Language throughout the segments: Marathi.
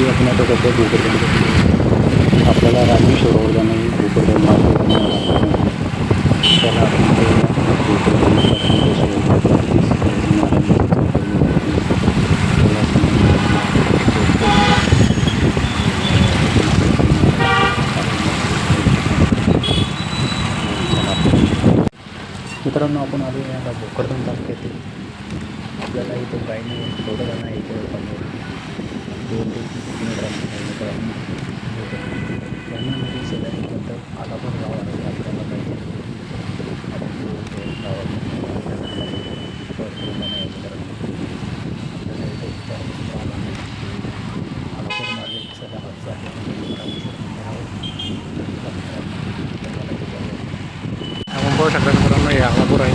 की आपण आता सध्या भोकरदन आपल्याला राजू सरोवरजाने भोकरदन मार्ग त्याला आपण मित्रांनो आपण आलो आहे आता भोकरदन तालुक्यातील. आपल्याला इथं गायने थोडं जाणं इथे इकडे दोन ते तीन किलोमीटर अंतर आहे त्यांना शेजारीनंतर आलापूर गाव आहे. आपल्याला माहिती आपण आहे पाहू शकता मित्रांनो हे आलापूर आहे.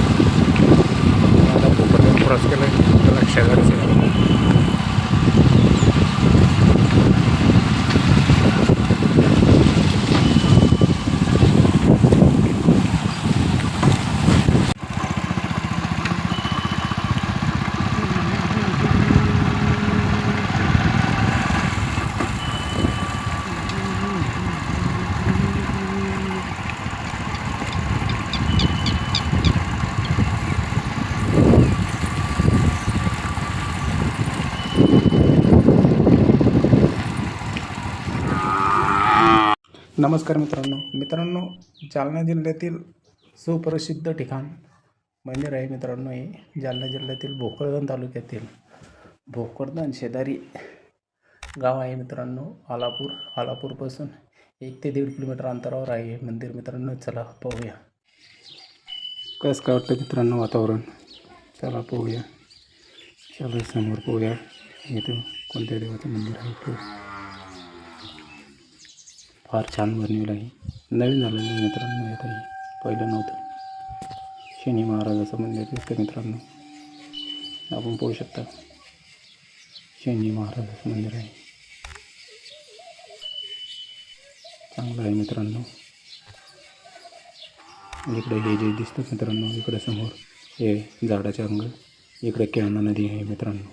क्रॉस केलं आहे त्याला आहे नमस्कार मित्रांनो. मित्रांनो जालना जिल्ह्यातील सुप्रसिद्ध ठिकाण म्हणजे मंदिर आहे मित्रांनो हे जालना जिल्ह्यातील भोकरदन तालुक्यातील भोकरदन शेजारी गाव आहे मित्रांनो आलापूर. आलापूरपासून एक ते दीड किलोमीटर अंतरावर आहे हे मंदिर. मित्रांनो चला पाहूया. कसं काय वाटतं मित्रांनो वातावरण? चला पाहूया. चला समोर पाहूया. इथं कोणत्या देवाचं मंदिर आहे? ते फार छान बनलेलं आहे. नवीन झालेलं आहे मित्रांनो येत आहे पहिलं मंदिर दिसतं मित्रांनो. आपण पाहू शकता. शनी महाराजाचं मंदिर आहे. चांगलं आहे मित्रांनो. इकडे हे जे दिसतं मित्रांनो, इकडे समोर हे झाडाचे अंग इकडे केळणा नदी आहे मित्रांनो.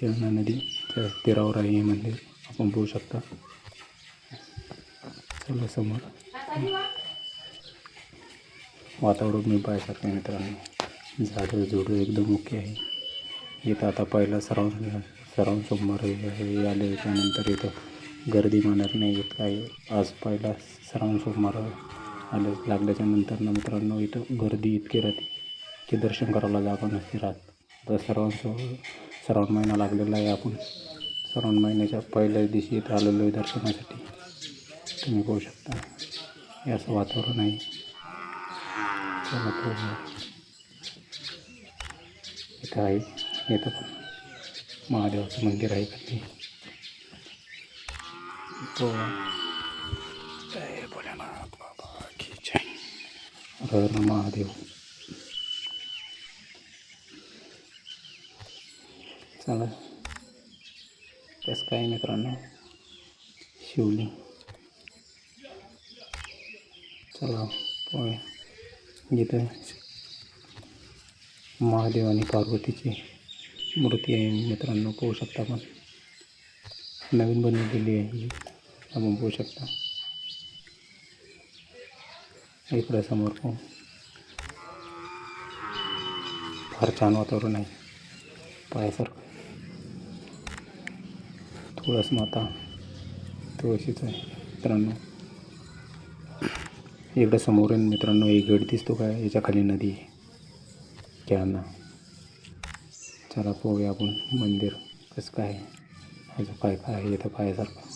केळणा नदीच्या तीरावर आहे हे मंदिर. आपण पाहू शकता. चला समोर. वातावरण मी पाहू शकते मित्रांनो. झाडं झुडं एकदम ओके आहे. इथं आता पहिला सराव सराव सोमवार हे आले त्यानंतर इथं गर्दी मानत नाही येत काय आज पहिला सराव सोमवार आले. लागल्याच्या नंतर ना मित्रांनो इथं गर्दी इतकी राहते की दर्शन करायला जागा नसते राहत. तर सर्वांसो श्रावण महिना लागलेला आहे. आपण श्रावण महिन्याच्या पहिल्याच दिवशी इथं आलेलो आहे दर्शनासाठी. तुम्ही पाहू शकता. हे असं वातावरण आहे. इथं आहे. इथं पण महादेवाचं मंदिर आहे खाली. तो बाबा की जय. हर महादेव. चला. कसं काय मित्रांनो? शिवलिंग. चला पोळ्या जिथं महादेव आणि पार्वतीची मूर्ती आहे मित्रांनो पाहू शकता आपण. नवीन बनवलेली आहे ही. आपण पाहू शकता. इकडं समोर पाहू. फार छान वातावरण आहे. पायासारखं. तुळस माता तुळशीचं आहे मित्रांनो. इकडं समोरून मित्रांनो एक गड दिसतो काय? याच्या खाली नदी आहे. खेळांना चला पाहूया आपण. मंदिर कसं काय? ह्याचं पाय काय आहे इथं पाहायसारखं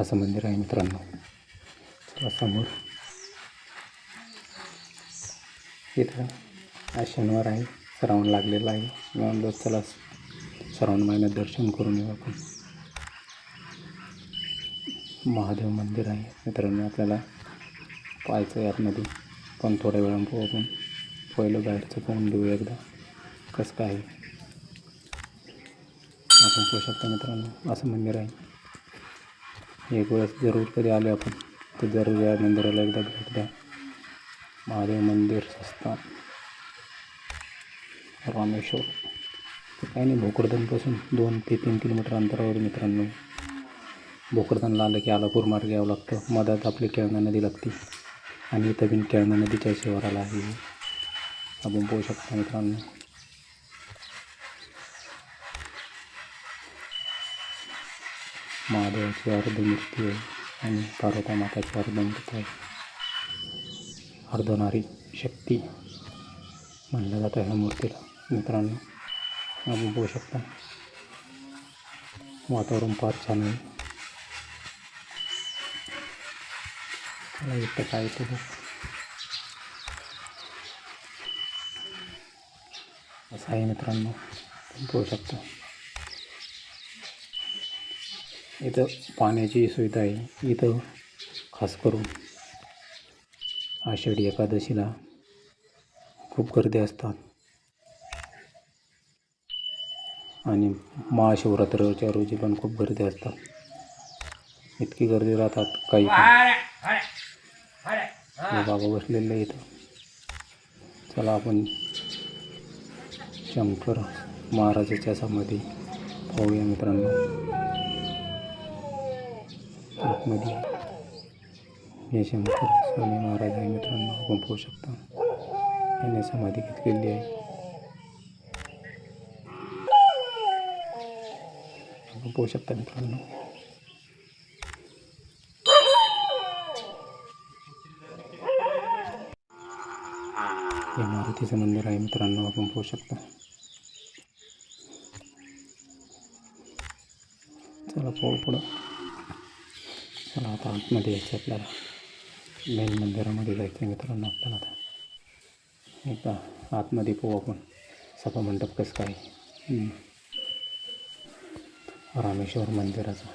असं मंदिर आहे मित्रांनो. चला समोर. इथं आज शनिवार आहे. श्रावण लागलेला आहे. मी चला श्रावण महिन्यात दर्शन करून येऊ आपण. महादेव मंदिर आहे. मित्रांनो आपल्याला पाहायचं आहे आतमध्ये. पण थोड्या वेळानं पाहू आपण पहिलं बाहेरचं पाहून देऊ एकदा कसं काय आहे. आपण पाहू शकता मित्रांनो असं मंदिर आहे. एक वेळेस जरूर कधी आले आपण तर जरूर या मंदिराला एकदा भेट द्या. महादेव मंदिर संस्था रामेश्वर. ते काही नाही भोकरदनपासून दोन ते तीन किलोमीटर अंतरावर मित्रांनो. भोकरदनला आलं की आलापूर मार्ग यावं लागतं. मधात आपली केळणा नदी लागते. आणि इथं बिन केळणा नदीच्या शिवाराला आहे. आपण पोहू शकता मित्रांनो. महादेवाची अर्धमूर्ती आहे आणि पार्वता माताची अर्धमूर्ती आहे. अर्धनारी शक्ती म्हणलं जातं ह्या मूर्तीला. मित्रांनो आपण पोहू शकता. वातावरण फार छान आहे. इथं काय येतं असं आहे मित्रांनो पाहू शकता. इथं पाण्याची सुविधा आहे. इथं खास करून आषाढी एकादशीला खूप गर्दी असतात. आणि महाशिवरात्रीच्या रोजी पण खूप गर्दी असतात. इतकी गर्दी राहतात काही बाबा बसलेले इथं चला आपण शंकर महाराजाच्या समाधी पाहूया मित्रांनो. आतमध्ये हे शंकर स्वामी महाराज आहे मित्रांनो. आपण पाहू शकता. याने समाधी घेतलेली आहे. आपण पाहू शकता मित्रांनो. हे मारुतीचं मंदिर आहे मित्रांनो आपण पाहू शकता. चला पाहू पुढं. चला आता आतमध्ये यायचं आपल्याला. मेन मंदिरामध्ये जायचं आहे मित्रांनो आपल्याला आता. एकदा आतमध्ये पाहू आपण. सभा मंडप कसं काय? रामेश्वर मंदिराचं.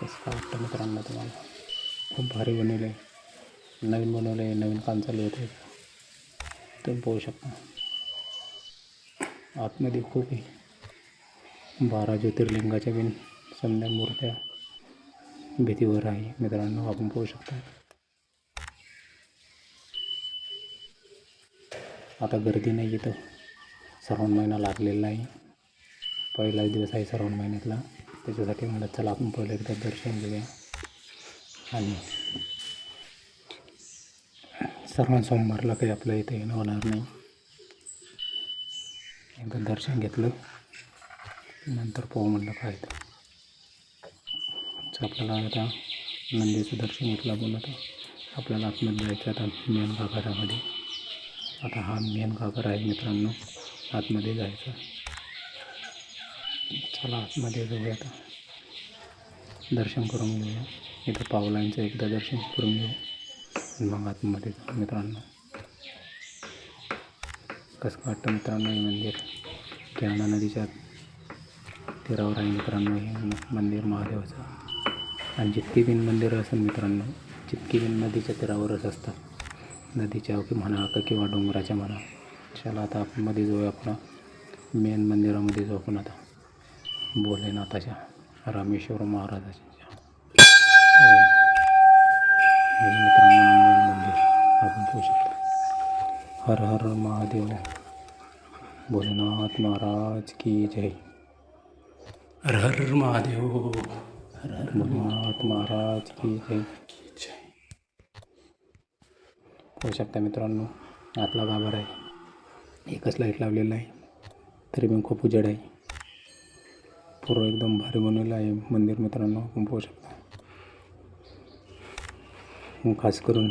कसं काय वाटतं मित्रांनो तुम्हाला? खूप भारी बनवलं आहे नवीन बनवलं आहे नवीन काम चालू होतं तुम्ही पाहू शकता. आतमध्ये खूप आहे. बारा ज्योतिर्लिंगाच्या बिन समजा मूर्त्या भीतीवर आहे. मित्रांनो आपण पाहू शकता. आता गर्दी नाही इथं. श्रावण महिना लागलेला आहे. पहिलाच दिवस आहे श्रावण महिन्यातला. त्याच्यासाठी म्हणत चला आपण पहिलं एकदा दर्शन घेऊया. आणि श्रावण सोमवारला काही आपलं इथे येणं होणार नाही. एकदा दर्शन घेतलं नंतर पाहू म्हणलं काय तर. आपल्याला आता नंदीचं दर्शन घेतलं आपण आता. आपल्याला आतमध्ये जायचं आता मेन घागरामध्ये. आता हा मेन घागर आहे मित्रांनो आतमध्ये जायचं. चला आतमध्ये जाऊया आता. दर्शन करून घेऊया. इथं पावलांचं एकदा दर्शन करून घेऊ. मग आतमध्ये मित्रांनो. कसं वाटतं मित्रांनो हे मंदिर? किराणा नदीच्या तीरावर आहे मित्रांनो हे मंदिर महादेवाचं. आणि जितकी बिन मंदिरं असेल मित्रांनो जितकी बिन नदीच्या तीरावरच असतात. नदीच्या की म्हणा का किंवा डोंगराच्या म्हणा. चला आता आपण मध्ये जाऊया आपला मेन मंदिरामध्ये जाऊ आपण आता. भोलेनाथाच्या रामेश्वर महाराजाच्या जाऊया. हे मित्रांनो मंदिर. आपण पाहू शकता. हर हर महादेव. भोलेनाथ महाराज की जय. हर हर महादेव. हर हर भोलेनाथ महाराज की जय. जय पाहू शकता मित्रांनो आतला गाभार आहे. एकच लाइट लावलेला आहे. तरी पण खूप उजेड आहे. पूर्व एकदम भारी बनवलं आहे मंदिर मित्रांनो आपण पाहू शकता. हो, खास करून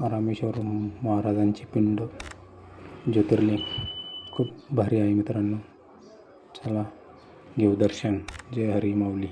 रामेश्वर महाराजांची पिंड ज्योतिर्लिंग खूप भारी आहे मित्रांनो. चला घेऊ दर्शन. जय हरी माऊली.